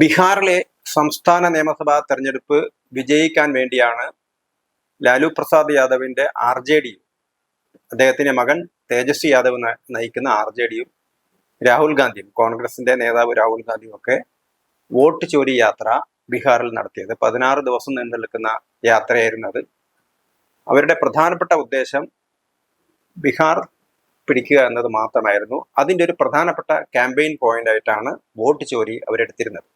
ബീഹാറിലെ സംസ്ഥാന നിയമസഭാ തെരഞ്ഞെടുപ്പ് വിജയിക്കാൻ വേണ്ടിയാണ് ലാലു പ്രസാദ് യാദവിന്റെ ആർ ജെ ഡി അദ്ദേഹത്തിന്റെ മകൻ തേജസ്വി യാദവ് നയിക്കുന്ന ആർ ജെ ഡിയും രാഹുൽ ഗാന്ധിയും കോൺഗ്രസിന്റെ നേതാവ് രാഹുൽ ഗാന്ധിയും ഒക്കെ വോട്ട് ചോരി യാത്ര ബീഹാറിൽ നടത്തിയത്. പതിനാറ് ദിവസം നീണ്ടു നിൽക്കുന്ന യാത്രയായിരുന്നു അത്. അവരുടെ പ്രധാനപ്പെട്ട ഉദ്ദേശം ബീഹാർ പിടിക്കുക എന്നത് മാത്രമായിരുന്നു. അതിന്റെ ഒരു പ്രധാനപ്പെട്ട ക്യാമ്പയിൻ പോയിന്റ് ആയിട്ടാണ് വോട്ട് ചോരി അവരെടുത്തിരുന്നത്.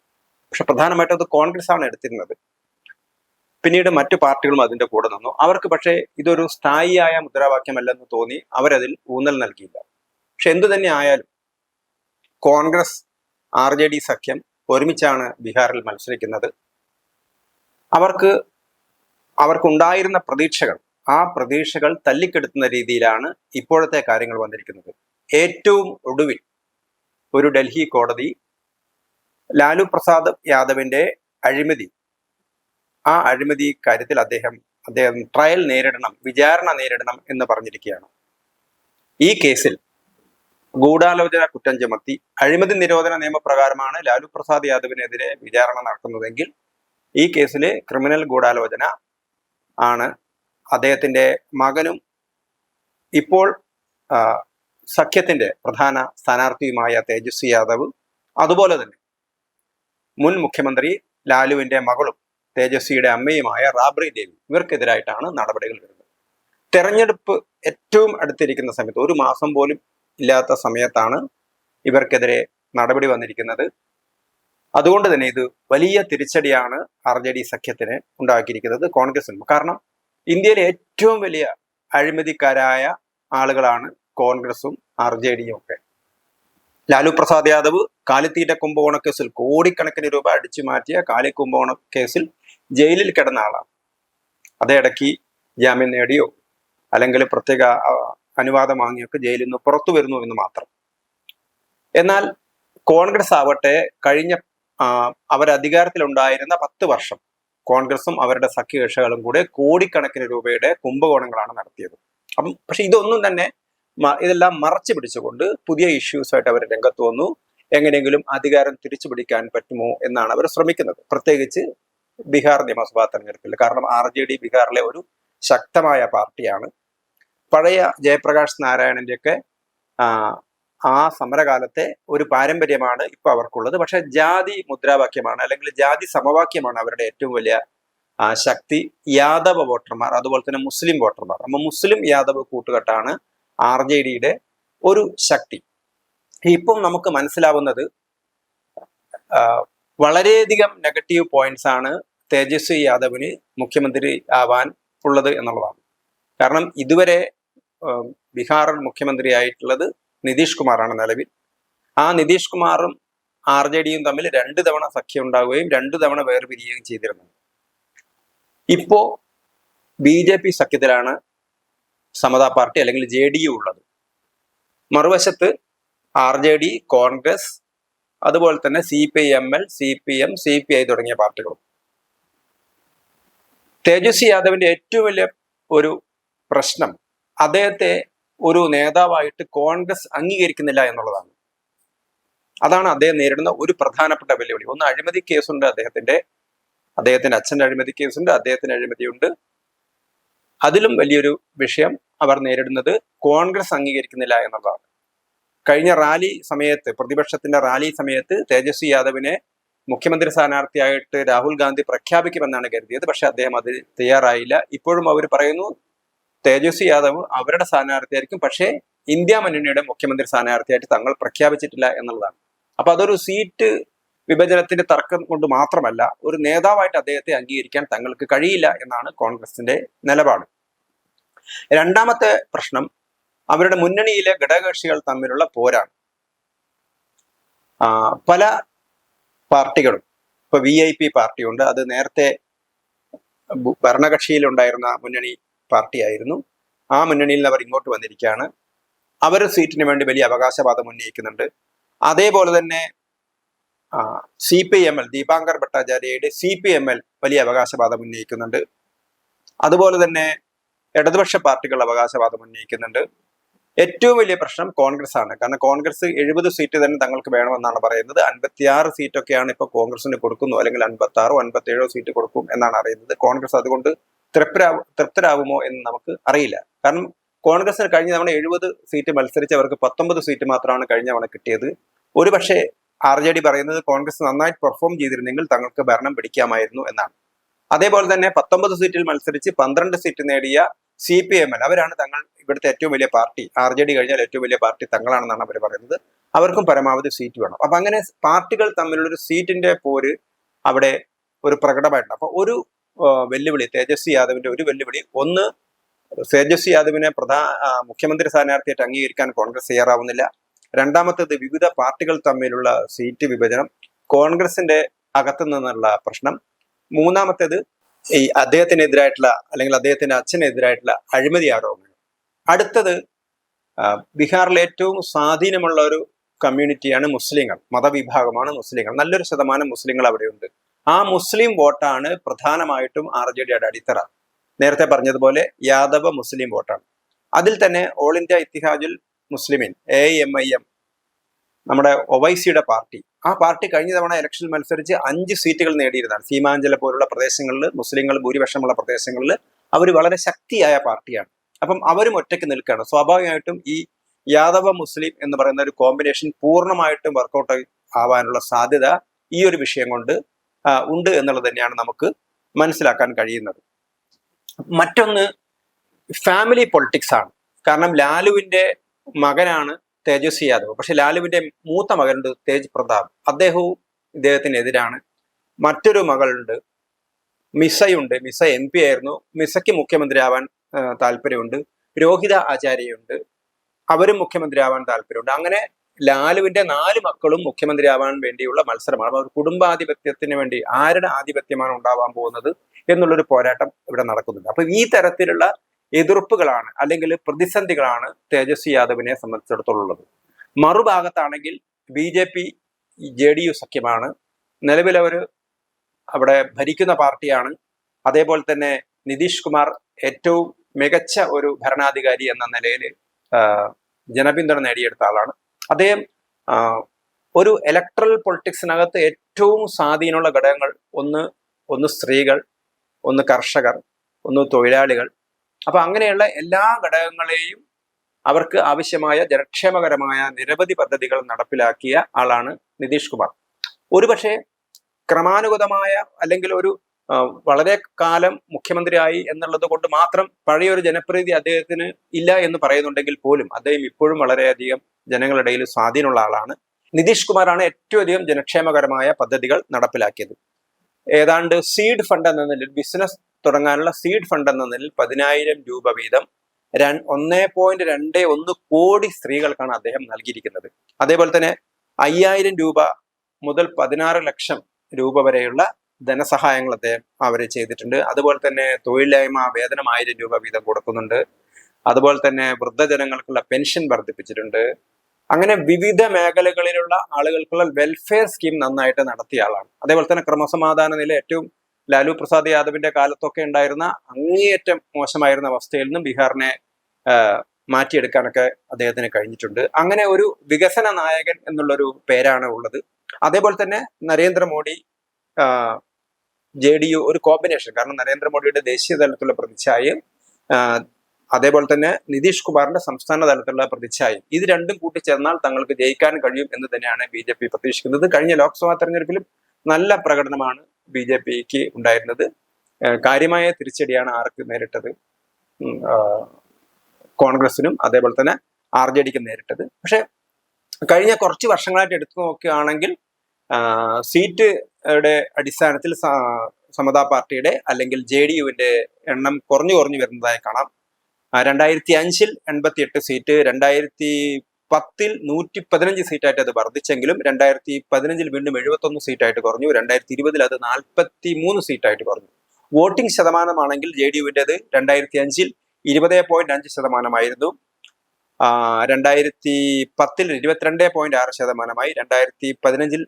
പക്ഷെ പ്രധാനമായിട്ടും അത് കോൺഗ്രസ് ആണ് എടുത്തിരുന്നത്. പിന്നീട് മറ്റു പാർട്ടികളും അതിന്റെ കൂടെ നിന്നു. അവർക്ക് പക്ഷേ ഇതൊരു സ്ഥായിയായ മുദ്രാവാക്യമല്ലെന്ന് തോന്നി. അവരതിൽ ഊന്നൽ നൽകിയില്ല. പക്ഷെ എന്തു തന്നെ ആയാലും കോൺഗ്രസ് ആർ ജെ ഡി സഖ്യം ഒരുമിച്ചാണ് ബീഹാറിൽ മത്സരിക്കുന്നത്. അവർക്ക് അവർക്കുണ്ടായിരുന്ന പ്രതീക്ഷകൾ ആ പ്രതീക്ഷകൾ തല്ലിക്കെടുത്തുന്ന രീതിയിലാണ് ഇപ്പോഴത്തെ കാര്യങ്ങൾ വന്നിരിക്കുന്നത്. ഏറ്റവും ഒടുവിൽ ഒരു ഡൽഹി കോടതി ലാലു പ്രസാദ് യാദവിന്റെ അഴിമതി. ആ അഴിമതി കാര്യത്തിൽ അദ്ദേഹം അദ്ദേഹം ട്രയൽ നേരിടണം വിചാരണ നേരിടണം എന്ന് പറഞ്ഞിരിക്കുകയാണ്. ഈ കേസിൽ ഗൂഢാലോചന കുറ്റം ചുമത്തി അഴിമതി നിരോധന നിയമപ്രകാരമാണ് ലാലു പ്രസാദ് യാദവിനെതിരെ വിചാരണ നടക്കുന്നതെങ്കിൽ ഈ കേസിൽ ക്രിമിനൽ ഗൂഢാലോചന ആണ് അദ്ദേഹത്തിന്റെ മകനും ഇപ്പോൾ സഖ്യത്തിന്റെ പ്രധാന സ്ഥാനാർത്ഥിയുമായ തേജസ്വി യാദവ്. അതുപോലെ തന്നെ മുൻ മുഖ്യമന്ത്രി ലാലുവിന്റെ മകളും തേജസ്വിയുടെ അമ്മയുമായ റാബ്രി ദേവി ഇവർക്കെതിരായിട്ടാണ് നടപടികൾ വരുന്നത്. തെരഞ്ഞെടുപ്പ് ഏറ്റവും അടുത്തിരിക്കുന്ന സമയത്ത് ഒരു മാസം പോലും ഇല്ലാത്ത സമയത്താണ് ഇവർക്കെതിരെ നടപടി വന്നിരിക്കുന്നത്. അതുകൊണ്ട് തന്നെ ഇത് വലിയ തിരിച്ചടിയാണ് ആർ ജെ ഡി സഖ്യത്തിന് ഉണ്ടാക്കിയിരിക്കുന്നത് കോൺഗ്രസിനും. കാരണം ഇന്ത്യയിലെ ഏറ്റവും വലിയ അഴിമതിക്കാരായ ആളുകളാണ് കോൺഗ്രസും ആർ ജെ ഡിയും ഒക്കെ. ലാലു പ്രസാദ് യാദവ് കാലിത്തീറ്റ കുംഭകോണ കേസിൽ കോടിക്കണക്കിന് രൂപ അടിച്ചു മാറ്റിയ കാലി കുംഭകോണ കേസിൽ ജയിലിൽ കിടന്ന ആളാണ്. അതേ ഇടയ്ക്ക് ജാമ്യം നേടിയോ അല്ലെങ്കിൽ പ്രത്യേക അനുവാദം വാങ്ങിയൊക്കെ ജയിലിൽ നിന്ന് പുറത്തു വരുന്നു എന്ന് മാത്രം. എന്നാൽ കോൺഗ്രസ് ആവട്ടെ കഴിഞ്ഞ അവരധികാരത്തിലുണ്ടായിരുന്ന പത്ത് വർഷം കോൺഗ്രസും അവരുടെ സഖ്യകക്ഷികളും കൂടെ കോടിക്കണക്കിന് രൂപയുടെ കുംഭകോണങ്ങളാണ് നടത്തിയത്. അപ്പം പക്ഷെ ഇതൊന്നും തന്നെ ഇതെല്ലാം മറച്ചു പിടിച്ചുകൊണ്ട് പുതിയ ഇഷ്യൂസായിട്ട് അവർ രംഗത്ത് വന്നു. എങ്ങനെയെങ്കിലും അധികാരം തിരിച്ചു പിടിക്കാൻ പറ്റുമോ എന്നാണ് അവർ ശ്രമിക്കുന്നത്. പ്രത്യേകിച്ച് ബീഹാർ നിയമസഭാ തെരഞ്ഞെടുപ്പിൽ. കാരണം ആർ ജെ ഡി ബീഹാറിലെ ഒരു ശക്തമായ പാർട്ടിയാണ്. പഴയ ജയപ്രകാശ് നാരായണന്റെയൊക്കെ ആ, സമരകാലത്തെ ഒരു പാരമ്പര്യമാണ് ഇപ്പൊ അവർക്കുള്ളത്. പക്ഷെ ജാതി മുദ്രാവാക്യമാണ് അല്ലെങ്കിൽ ജാതി സമവാക്യമാണ് അവരുടെ ഏറ്റവും വലിയ ശക്തി. യാദവ വോട്ടർമാർ അതുപോലെ തന്നെ മുസ്ലിം വോട്ടർമാർ. അപ്പൊ മുസ്ലിം യാദവ് കൂട്ടുകെട്ടാണ് ആർ ജെ ഡിയുടെ ഒരു ശക്തി. ഇപ്പം നമുക്ക് മനസ്സിലാവുന്നത് വളരെയധികം നെഗറ്റീവ് പോയിന്റ്സ് ആണ് തേജസ്വി യാദവിന് മുഖ്യമന്ത്രി ആവാൻ ഉള്ളത് എന്നുള്ളതാണ്. കാരണം ഇതുവരെ ബീഹാർ മുഖ്യമന്ത്രിയായിട്ടുള്ളത് നിതീഷ് കുമാറാണ് നിലവിൽ. ആ നിതീഷ് കുമാറും ആർ ജെ ഡിയും തമ്മിൽ രണ്ട് തവണ സഖ്യം ഉണ്ടാവുകയും രണ്ട് തവണ വേർപിരിയുകയും ചെയ്തിരുന്നു. ഇപ്പോ ബി ജെ പി സഖ്യത്തിലാണ് സമതാ പാർട്ടി അല്ലെങ്കിൽ ജെ ഡി യു ഉള്ളത്. മറുവശത്ത് ആർ ജെ ഡി കോൺഗ്രസ് അതുപോലെ തന്നെ C P M L C P M C P I തുടങ്ങിയ പാർട്ടികളും. തേജസ്വി യാദവിന്റെ ഏറ്റവും വലിയ ഒരു പ്രശ്നം അദ്ദേഹത്തെ ഒരു നേതാവായിട്ട് കോൺഗ്രസ് അംഗീകരിക്കുന്നില്ല എന്നുള്ളതാണ്. അതാണ് അദ്ദേഹം നേരിടുന്ന ഒരു പ്രധാനപ്പെട്ട വെല്ലുവിളി. ഒന്ന് അഴിമതി കേസുണ്ട് അദ്ദേഹത്തിന്റെ അദ്ദേഹത്തിന്റെ അച്ഛന്റെ അഴിമതി കേസുണ്ട് അദ്ദേഹത്തിന് അഴിമതിയുണ്ട്. അതിലും വലിയൊരു വിഷയം അവർ നേരിടുന്നത് കോൺഗ്രസ് അംഗീകരിക്കുന്നില്ല എന്നുള്ളതാണ്. കഴിഞ്ഞ റാലി സമയത്ത് പ്രതിപക്ഷത്തിന്റെ റാലി സമയത്ത് തേജസ്വി യാദവിനെ മുഖ്യമന്ത്രി സ്ഥാനാർത്ഥിയായിട്ട് രാഹുൽ ഗാന്ധി പ്രഖ്യാപിക്കുമെന്നാണ് കരുതിയത്. പക്ഷെ അദ്ദേഹം അത് തയ്യാറായില്ല. ഇപ്പോഴും അവർ പറയുന്നു തേജസ്വി യാദവ് അവരുടെ സ്ഥാനാർത്ഥിയായിരിക്കും. പക്ഷേ ഇന്ത്യ മുന്നണിയുടെ മുഖ്യമന്ത്രി സ്ഥാനാർത്ഥിയായിട്ട് തങ്ങൾ പ്രഖ്യാപിച്ചിട്ടില്ല എന്നുള്ളതാണ്. അപ്പൊ അതൊരു സീറ്റ് വിഭജനത്തിന്റെ തർക്കം കൊണ്ട് മാത്രമല്ല ഒരു നേതാവായിട്ട് അദ്ദേഹത്തെ അംഗീകരിക്കാൻ തങ്ങൾക്ക് കഴിയില്ല എന്നാണ് കോൺഗ്രസിന്റെ നിലപാട്. രണ്ടാമത്തെ പ്രശ്നം അവരുടെ മുന്നണിയിലെ ഘടകകക്ഷികൾ തമ്മിലുള്ള പോരാണ് പല പാർട്ടികളും ഇപ്പൊ വി ഐ പി പാർട്ടിയുണ്ട് അത് നേരത്തെ ഭരണകക്ഷിയിലുണ്ടായിരുന്ന മുന്നണി പാർട്ടിയായിരുന്നു. ആ മുന്നണിയിൽ അവർ ഇങ്ങോട്ട് വന്നിരിക്കുകയാണ്. അവർ സീറ്റിന് വേണ്ടി വലിയ അവകാശവാദം ഉന്നയിക്കുന്നുണ്ട്. അതേപോലെ തന്നെ C P M L Dipankar ഭട്ടാചാര്യയുടെ C P M L വലിയ അവകാശവാദം ഉന്നയിക്കുന്നുണ്ട്. അതുപോലെ തന്നെ ഇടതുപക്ഷ പാർട്ടികൾ അവകാശവാദം ഉന്നയിക്കുന്നുണ്ട്. ഏറ്റവും വലിയ പ്രശ്നം കോൺഗ്രസ് ആണ് കാരണം കോൺഗ്രസ് എഴുപത് സീറ്റ് തന്നെ തങ്ങൾക്ക് വേണമെന്നാണ് പറയുന്നത്. അൻപത്തിയാറ് സീറ്റൊക്കെയാണ് ഇപ്പോൾ കോൺഗ്രസിന് കൊടുക്കുന്നു. അല്ലെങ്കിൽ അൻപത്തി ആറോ അൻപത്തി ഏഴോ സീറ്റ് കൊടുക്കും എന്നാണ് അറിയുന്നത്. കോൺഗ്രസ് അതുകൊണ്ട് തൃപ്തരാ തൃപ്തരാകുമോ എന്ന് നമുക്ക് അറിയില്ല. കാരണം കോൺഗ്രസിന് കഴിഞ്ഞ തവണ എഴുപത് സീറ്റ് മത്സരിച്ചവർക്ക് പത്തൊമ്പത് സീറ്റ് മാത്രമാണ് കഴിഞ്ഞ തവണ കിട്ടിയത്. ഒരു പക്ഷേ ആർ ജെ ഡി പറയുന്നത് കോൺഗ്രസ് നന്നായിട്ട് പെർഫോം ചെയ്തിരുന്നെങ്കിൽ തങ്ങൾക്ക് ഭരണം പിടിക്കാമായിരുന്നു എന്നാണ്. അതേപോലെ തന്നെ പത്തൊമ്പത് സീറ്റിൽ മത്സരിച്ച് പന്ത്രണ്ട് സീറ്റ് നേടിയ സി പി എം എൽ അവരാണ് തങ്ങൾ ഇവിടുത്തെ ഏറ്റവും വലിയ പാർട്ടി. ആർ ജെ ഡി കഴിഞ്ഞാൽ ഏറ്റവും വലിയ പാർട്ടി തങ്ങളാണെന്നാണ് അവർ പറയുന്നത്. അവർക്കും പരമാവധി സീറ്റ് വേണം. അപ്പൊ അങ്ങനെ പാർട്ടികൾ തമ്മിലുള്ള ഒരു സീറ്റിന്റെ പോര് അവിടെ ഒരു പ്രകടമായിട്ടുണ്ട്. അപ്പൊ ഒരു വെല്ലുവിളി തേജസ്വി യാദവിന്റെ ഒരു വെല്ലുവിളി ഒന്ന് തേജസ്വി യാദവിനെ പ്രധാന മുഖ്യമന്ത്രി സ്ഥാനാർത്ഥിയായിട്ട് അംഗീകരിക്കാൻ കോൺഗ്രസ് തയ്യാറാവുന്നില്ല. രണ്ടാമത്തേത് വിവിധ പാർട്ടികൾ തമ്മിലുള്ള സീറ്റ് വിഭജനം കോൺഗ്രസിന്റെ അകത്തു നിന്നുള്ള പ്രശ്നം. മൂന്നാമത്തേത് ഈ അദ്ദേഹത്തിനെതിരായിട്ടുള്ള അല്ലെങ്കിൽ അദ്ദേഹത്തിന്റെ അച്ഛനെതിരായിട്ടുള്ള അഴിമതി ആരോപണങ്ങൾ അടുത്തത് ബീഹാറിൽ ഏറ്റവും സ്വാധീനമുള്ള ഒരു കമ്മ്യൂണിറ്റിയാണ് മുസ്ലിങ്ങൾ മതവിഭാഗമാണ് മുസ്ലിങ്ങൾ. നല്ലൊരു ശതമാനം മുസ്ലിങ്ങൾ അവിടെയുണ്ട്. ആ മുസ്ലിം വോട്ടാണ് പ്രധാനമായിട്ടും ആർ ജെ ഡിയുടെ അടിത്തറ. നേരത്തെ പറഞ്ഞതുപോലെ യാദവ മുസ്ലിം വോട്ടാണ്. അതിൽ തന്നെ all India Ittehadul Muslimeen A M I M നമ്മുടെ ഒവൈസിയുടെ പാർട്ടി. ആ പാർട്ടി കഴിഞ്ഞ തവണ ഇലക്ഷൻ മത്സരിച്ച് അഞ്ച് സീറ്റുകൾ നേടിയിരുന്നതാണ്. സീമാഞ്ചല പോലുള്ള പ്രദേശങ്ങളിൽ മുസ്ലിങ്ങൾ ഭൂരിപക്ഷമുള്ള പ്രദേശങ്ങളിൽ അവർ വളരെ ശക്തിയായ പാർട്ടിയാണ്. അപ്പം അവരും ഒറ്റയ്ക്ക് നിൽക്കുകയാണ്. സ്വാഭാവികമായിട്ടും ഈ യാദവ മുസ്ലിം എന്ന് പറയുന്ന ഒരു കോമ്പിനേഷൻ പൂർണമായിട്ടും വർക്കൗട്ട് ആവാനുള്ള സാധ്യത ഈ ഒരു വിഷയം കൊണ്ട് ഉണ്ട് എന്നുള്ളത് തന്നെയാണ് നമുക്ക് മനസ്സിലാക്കാൻ കഴിയുന്നത്. മറ്റൊന്ന് ഫാമിലി പൊളിറ്റിക്സ് ആണ്. കാരണം ലാലുവിന്റെ മകനാണ് തേജസ്വി യാദവ്. പക്ഷെ ലാലുവിന്റെ മൂത്ത മകനുണ്ട് തേജ് പ്രതാപ്. അദ്ദേഹവും ഇദ്ദേഹത്തിനെതിരാണ്. മറ്റൊരു മകളുണ്ട് മിസയുണ്ട്. മിസ എം പി ആയിരുന്നു. മിസയ്ക്ക് മുഖ്യമന്ത്രി ആവാൻ ആ, താല്പര്യമുണ്ട്. രോഹിത ആചാര്യയുണ്ട്. അവരും മുഖ്യമന്ത്രി ആവാൻ താല്പര്യമുണ്ട്. അങ്ങനെ ലാലുവിന്റെ നാല് മക്കളും മുഖ്യമന്ത്രി ആവാൻ വേണ്ടിയുള്ള മത്സരമാണ്. അവർ കുടുംബാധിപത്യത്തിന് വേണ്ടി ആരുടെ ആധിപത്യമാണ് ഉണ്ടാവാൻ പോകുന്നത് എന്നുള്ളൊരു പോരാട്ടം ഇവിടെ നടക്കുന്നുണ്ട്. അപ്പൊ ഈ തരത്തിലുള്ള എതിർപ്പുകളാണ് അല്ലെങ്കിൽ പ്രതിസന്ധികളാണ് തേജസ്വി യാദവിനെ സംബന്ധിച്ചിടത്തോളം മറുഭാഗത്താണെങ്കിൽ B J P J D U സഖ്യമാണ്. നിലവിലവർ അവിടെ ഭരിക്കുന്ന പാർട്ടിയാണ്. അതേപോലെ തന്നെ നിതീഷ് കുമാർ ഏറ്റവും മികച്ച ഒരു ഭരണാധികാരി എന്ന നിലയിൽ ജനപിന്തുണ നേടിയെടുത്ത ആളാണ്. അദ്ദേഹം ഒരു ഇലക്ട്രൽ പൊളിറ്റിക്സിനകത്ത് ഏറ്റവും സ്വാധീനമുള്ള ഘടകങ്ങൾ ഒന്ന് ഒന്ന് സ്ത്രീകൾ ഒന്ന് കർഷകർ ഒന്ന് തൊഴിലാളികൾ അപ്പൊ അങ്ങനെയുള്ള എല്ലാ ഘടകങ്ങളെയും അവർക്ക് ആവശ്യമായ ജനക്ഷേമകരമായ നിരവധി പദ്ധതികൾ നടപ്പിലാക്കിയ ആളാണ് നിതീഷ് കുമാർ. ഒരുപക്ഷെ ക്രമാനുഗതമായ അല്ലെങ്കിൽ ഒരു വളരെ കാലം മുഖ്യമന്ത്രിയായി എന്നുള്ളത് കൊണ്ട് മാത്രം പഴയൊരു ജനപ്രീതി അദ്ദേഹത്തിന് ഇല്ല എന്ന് പറയുന്നുണ്ടെങ്കിൽ പോലും അദ്ദേഹം ഇപ്പോഴും വളരെയധികം ജനങ്ങളിടയിൽ സ്വാധീനമുള്ള ആളാണ്. നിതീഷ് കുമാറാണ് ഏറ്റവും അധികം ജനക്ഷേമകരമായ പദ്ധതികൾ നടപ്പിലാക്കിയത്. ഏതാണ്ട് സീഡ് ഫണ്ട് എന്ന നിലയിൽ ബിസിനസ് തുടങ്ങാനുള്ള സീഡ് ഫണ്ട് എന്ന നിലയിൽ പതിനായിരം രൂപ വീതം ഒന്നേ പോയിന്റ് രണ്ട് ഒന്ന് കോടി സ്ത്രീകൾക്കാണ് അദ്ദേഹം നൽകിയിരിക്കുന്നത്. അതേപോലെ തന്നെ അയ്യായിരം രൂപ മുതൽ പതിനാറ് ലക്ഷം രൂപ വരെയുള്ള ധനസഹായങ്ങൾ അദ്ദേഹം അവർ ചെയ്തിട്ടുണ്ട്. അതുപോലെ തന്നെ തൊഴിലില്ലായ്മ വേതനം ആയിരം രൂപ വീതം കൊടുക്കുന്നുണ്ട്. അതുപോലെ തന്നെ വൃദ്ധജനങ്ങൾക്കുള്ള പെൻഷൻ വർദ്ധിപ്പിച്ചിട്ടുണ്ട്. അങ്ങനെ വിവിധ മേഖലകളിലുള്ള ആളുകൾക്കുള്ള വെൽഫെയർ സ്കീം നന്നായിട്ട് നടത്തിയ ആളാണ്. അതേപോലെ തന്നെ ക്രമസമാധാന നില ഏറ്റവും ലാലു പ്രസാദ് യാദവിന്റെ കാലത്തൊക്കെ ഉണ്ടായിരുന്ന അങ്ങേയറ്റം മോശമായിരുന്ന അവസ്ഥയിൽ നിന്നും ബീഹാറിനെ മാറ്റിയെടുക്കാനൊക്കെ അദ്ദേഹത്തിന് കഴിഞ്ഞിട്ടുണ്ട്. അങ്ങനെ ഒരു വികസന നായകൻ എന്നുള്ളൊരു പേരാണ് ഉള്ളത്. അതേപോലെ തന്നെ നരേന്ദ്രമോദി ജെ ഡി യു ഒരു കോമ്പിനേഷൻ. കാരണം നരേന്ദ്രമോദിയുടെ ദേശീയ തലത്തിലുള്ള പ്രതിച്ഛായയും അതേപോലെ തന്നെ നിതീഷ് കുമാറിന്റെ സംസ്ഥാന തലത്തിലുള്ള പ്രതിച്ഛായയും. ഇത് രണ്ടും കൂട്ടിച്ചേർന്നാൽ തങ്ങൾക്ക് ജയിക്കാൻ കഴിയും എന്ന് തന്നെയാണ് ബി പ്രതീക്ഷിക്കുന്നത്. കഴിഞ്ഞ ലോക്സഭാ തെരഞ്ഞെടുപ്പിലും നല്ല പ്രകടനമാണ് ബി ജെ പിക്ക് ഉണ്ടായിരുന്നത്. കാര്യമായ തിരിച്ചടിയാണ് ആർക്ക് നേരിട്ടത്. കോൺഗ്രസിനും അതേപോലെ തന്നെ ആർ ജെ ഡിക്കും നേരിട്ടത്. പക്ഷെ കഴിഞ്ഞ കുറച്ച് വർഷങ്ങളായിട്ട് എടുത്തു നോക്കുകയാണെങ്കിൽ സീറ്റുടെ അടിസ്ഥാനത്തിൽ സമതാ പാർട്ടിയുടെ അല്ലെങ്കിൽ ജെ ഡി യുവിന്റെ എണ്ണം കുറഞ്ഞു കുറഞ്ഞു വരുന്നതായി കാണാം. രണ്ടായിരത്തി അഞ്ചിൽ എൺപത്തി എട്ട് സീറ്റ് രണ്ടായിരത്തി പത്തിൽ നൂറ്റി പതിനഞ്ച് സീറ്റായിട്ട് അത് വർദ്ധിച്ചെങ്കിലും രണ്ടായിരത്തി പതിനഞ്ചിൽ വീണ്ടും എഴുപത്തൊന്ന് സീറ്റായിട്ട് കുറഞ്ഞു. രണ്ടായിരത്തി ഇരുപതിൽ അത് നാൽപ്പത്തി മൂന്ന് സീറ്റായിട്ട് കുറഞ്ഞു. വോട്ടിംഗ് ശതമാനമാണെങ്കിൽ ജെ ഡി യുവിന്റെത് രണ്ടായിരത്തി അഞ്ചിൽ ഇരുപത് പോയിന്റ് അഞ്ച് ശതമാനമായിരുന്നു. രണ്ടായിരത്തി പത്തിൽ ഇരുപത്തിരണ്ട് പോയിന്റ് ആറ് ശതമാനമായി. രണ്ടായിരത്തി പതിനഞ്ചിൽ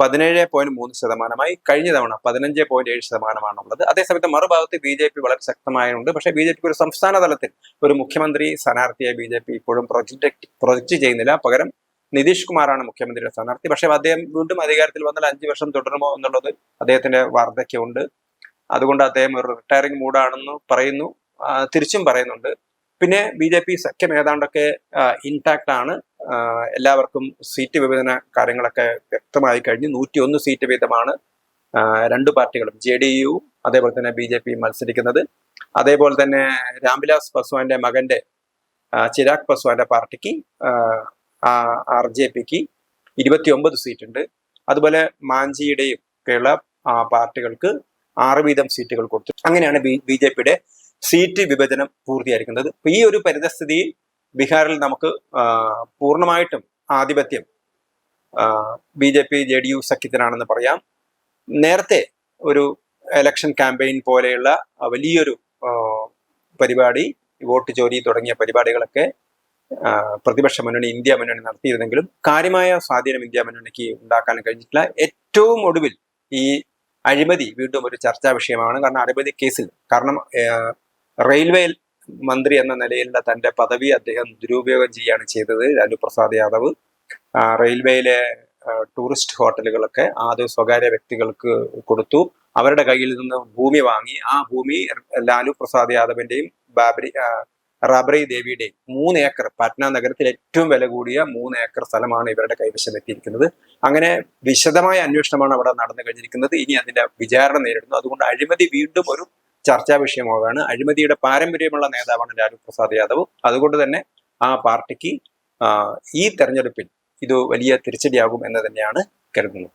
പതിനേഴ് പോയിന്റ് മൂന്ന് ശതമാനമായി കഴിഞ്ഞ തവണ പതിനഞ്ച് പോയിന്റ് ഏഴ് ശതമാനമാണുള്ളത്. അതേസമയത്ത് മറുഭാഗത്ത് ബി ജെ പി വളരെ ശക്തമായുണ്ട്. പക്ഷേ ബി ജെ പി ഒരു സംസ്ഥാന തലത്തിൽ ഒരു മുഖ്യമന്ത്രി സ്ഥാനാർത്ഥിയെ ബി ജെ പി ഇപ്പോഴും പ്രൊജക്ട് പ്രൊജക്ട് ചെയ്യുന്നില്ല. പകരം നിതീഷ് കുമാറാണ് മുഖ്യമന്ത്രിയുടെ സ്ഥാനാർത്ഥി. പക്ഷേ അദ്ദേഹം വീണ്ടും അധികാരത്തിൽ വന്നാൽ അഞ്ചു വർഷം തുടരുമോ എന്നുള്ളത് അദ്ദേഹത്തിന്റെ വാർദ്ധക്യമുണ്ട്. അതുകൊണ്ട് അദ്ദേഹം ഒരു റിട്ടയറിംഗ് മൂഡാണെന്ന് പറയുന്നു. തിരിച്ചും പറയുന്നുണ്ട്. പിന്നെ ബി ജെ പി സഖ്യം ഏതാണ്ടൊക്കെ ഇൻടാക്ട് ആണ്. എല്ലാവർക്കും സീറ്റ് വിഭജന കാര്യങ്ങളൊക്കെ വ്യക്തമായി കഴിഞ്ഞു. നൂറ്റി ഒന്ന് സീറ്റ് വീതമാണ് രണ്ടു പാർട്ടികളും ജെ ഡി യു അതേപോലെ തന്നെ ബി ജെ പി മത്സരിക്കുന്നത്. അതേപോലെ തന്നെ രാംവിലാസ് പസ്വാന്റെ മകന്റെ ചിരാഗ് പസ്വാന്റെ പാർട്ടിക്ക് ആർ ജെ പിക്ക് ഇരുപത്തി ഒമ്പത് സീറ്റ് ഉണ്ട് അതുപോലെ മാഞ്ചിയുടെയും ഒക്കെയുള്ള പാർട്ടികൾക്ക് ആറ് വീതം സീറ്റുകൾ കൊടുത്തു. അങ്ങനെയാണ് ബി ബി ജെ പിയുടെ സീറ്റ് വിഭജനം പൂർത്തിയായിരിക്കുന്നത്. ഈ ഒരു പരിതസ്ഥിതിയിൽ ബീഹാറിൽ നമുക്ക് പൂർണമായിട്ടും ആധിപത്യം B J P J D U സഖ്യത്തിനാണെന്ന് പറയാം. നേരത്തെ ഒരു എലക്ഷൻ ക്യാമ്പയിൻ പോലെയുള്ള വലിയൊരു പരിപാടി വോട്ട് ചോരി തുടങ്ങിയ പരിപാടികളൊക്കെ പ്രതിപക്ഷ മുന്നണി ഇന്ത്യ മുന്നണി നടത്തിയിരുന്നെങ്കിലും കാര്യമായ സ്വാധീനം ഇന്ത്യ മുന്നണിക്ക് ഉണ്ടാക്കാൻ കഴിഞ്ഞിട്ടില്ല. ഏറ്റവും ഒടുവിൽ ഈ അഴിമതി വീണ്ടും ഒരു ചർച്ചാ വിഷയമാണ്. കാരണം അഴിമതി കേസിൽ കാരണം റെയിൽവേയിൽ റെയിൽവേ മന്ത്രി എന്ന നിലയിലുള്ള തന്റെ പദവി അദ്ദേഹം ദുരുപയോഗം ചെയ്യുകയാണ് ചെയ്തത് ലാലു പ്രസാദ് യാദവ്. റെയിൽവേയിലെ ടൂറിസ്റ്റ് ഹോട്ടലുകളൊക്കെ ആദ്യം സ്വകാര്യ വ്യക്തികൾക്ക് കൊടുത്തു. അവരുടെ കയ്യിൽ നിന്ന് ഭൂമി വാങ്ങി. ആ ഭൂമി ലാലു പ്രസാദ് യാദവിന്റെയും ബാബരി റാബ്രി ദേവിയുടെയും മൂന്ന് ഏക്കർ പാറ്റ്ന നഗരത്തിൽ ഏറ്റവും വില കൂടിയ മൂന്ന് ഏക്കർ സ്ഥലമാണ് ഇവരുടെ കൈവശം എത്തിയിരിക്കുന്നത്. അങ്ങനെ വിശദമായ അന്വേഷണമാണ് അവിടെ നടന്നു കഴിഞ്ഞിരിക്കുന്നത്. ഇനി അതിന്റെ വിചാരണ നേരിടുന്നു. അതുകൊണ്ട് അഴിമതി വീണ്ടും ഒരു ചർച്ചാ വിഷയമാവുകയാണ്. അഴിമതിയുടെ പാരമ്പര്യമുള്ള നേതാവാണ് ലാലു പ്രസാദ് യാദവ്. അതുകൊണ്ട് തന്നെ ആ പാർട്ടിക്ക് ഈ തെരഞ്ഞെടുപ്പിൽ ഇത് വലിയ തിരിച്ചടിയാകും എന്ന് തന്നെയാണ് കരുതുന്നത്.